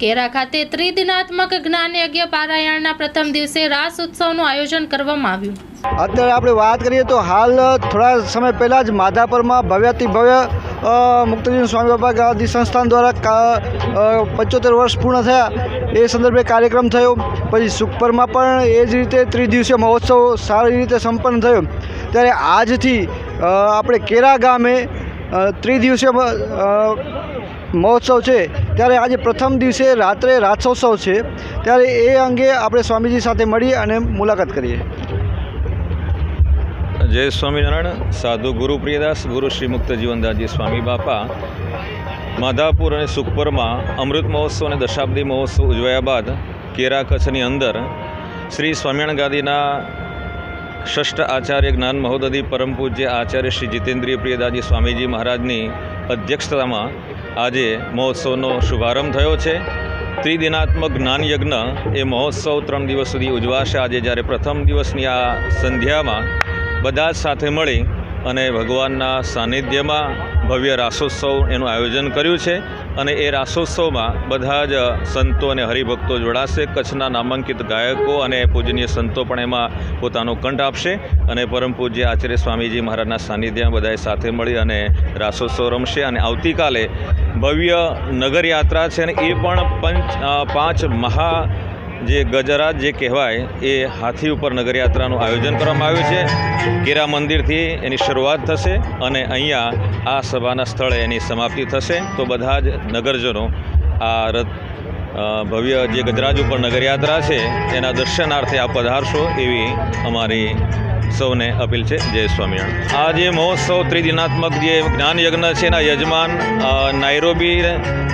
કેરા ખાતે ત્રિદિનાત્મક જ્ઞાન યજ્ઞ પારાયણના પ્રથમ દિવસે રાસ ઉત્સવનું આયોજન કરવામાં આવ્યું. અત્યારે આપણે વાત કરીએ તો હાલ થોડા સમય પહેલાં જ માધાપરમાં ભવ્યાતિ ભવ્ય અ, મુક્તજીવન સ્વામી બાબા ગાંધી સંસ્થાન દ્વારા પંચોતેર વર્ષ પૂર્ણ થયા. એ સંદર્ભે કાર્યક્રમ થયો. પછી સુખપરમાં પણ એ જ રીતે ત્રિદિવસીય મહોત્સવ સારી રીતે સંપન્ન થયો. ત્યારે આજથી આપણે કેરા ગામે ત્રિદિવસીય મહોત્સવ છે. ત્યારે આજે પ્રથમ દિવસે રાત્રે રાસોત્સવ છે. ત્યારે એ અંગે આપણે સ્વામીજી સાથે મળી અને મુલાકાત કરીએ. જય સ્વામિનારાયણ. સાધુ ગુરુ પ્રિયદાસ, ગુરુ શ્રી મુક્ત જીવનદાસજી સ્વામી બાપા. માધાપુર અને સુખપરમાં અમૃત મહોત્સવ અને દશાબ્દી મહોત્સવ ઉજવાયા બાદ કેરા કચ્છની અંદર શ્રી સ્વામિનારાયણ ગાદીના ષષ્ઠ આચાર્ય જ્ઞાન મહોદધિ પરમ પૂજ્ય આચાર્ય શ્રી જીતેન્દ્રિય પ્રિયદાજી સ્વામીજી મહારાજની અધ્યક્ષતામાં આજે મહોત્સવનો શુભારંભ થયો છે. ત્રિદિનાત્મક જ્ઞાન યજ્ઞ એ મહોત્સવ ત્રણ દિવસ સુધી ઉજવાશે. આજે જ્યારે પ્રથમ દિવસની આ સંધ્યામાં બધા જ સાથે મળી અને ભગવાનના સાનિધ્યમાં ભવ્ય રાસોત્સવ એનું આયોજન કર્યું છે. અને એ રાસોત્સવમાં બધા જ સંતો અને હરિભક્તો જોડાશે, કચ્છના નામાંકિત ગાયકો અને પૂજનીય સંતો પણ એમાં પોતાનો કંઠ આપશે અને પરમ પૂજ્ય આચાર્ય સ્વામીજી મહારાજના સાનિધ્યમાં બધાએ સાથે મળી અને રાસોત્સવ રમશે. અને આવતીકાલે ભવ્ય નગરયાત્રા છે અને એ પણ પંચ પાંચ મહા જે ગજરાજ જે કહેવાય એ હાથી ઉપર નગરયાત્રાનું આયોજન કરવામાં આવ્યું છે. કેરા મંદિરથી એની શરૂઆત થશે અને અહીંયા આ સભાના સ્થળે એની સમાપ્તિ થશે. તો બધા જ નગરજનો આ રથ ભવ્ય જે ગજરાજ ઉપર નગરયાત્રા છે એના દર્શનાર્થે આ પધારશો એવી અમારી સૌને અપીલ છે. જય સ્વામિનારાયણ. આ જે મહોત્સવ ત્રિદિનાત્મક જે જ્ઞાન યજ્ઞ છે એના યજમાન અ, નાઇરોબી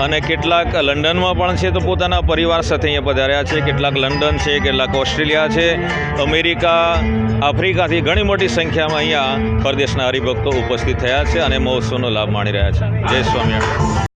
અને કેટલાક લંડનમાં પણ છે તો પોતાના પરિવાર સાથે અહીંયા પધાર્યા છે. કેટલાક લંડન છે કેટલાક ઓસ્ટ્રેલિયા છે અમેરિકા આફ્રિકાથી ઘણી મોટી સંખ્યામાં અહીંયા પરદેશના હરિભક્તો ઉપસ્થિત થયા છે અને મહોત્સવનો લાભ માણી રહ્યા છે. જય સ્વામિનારાયણ.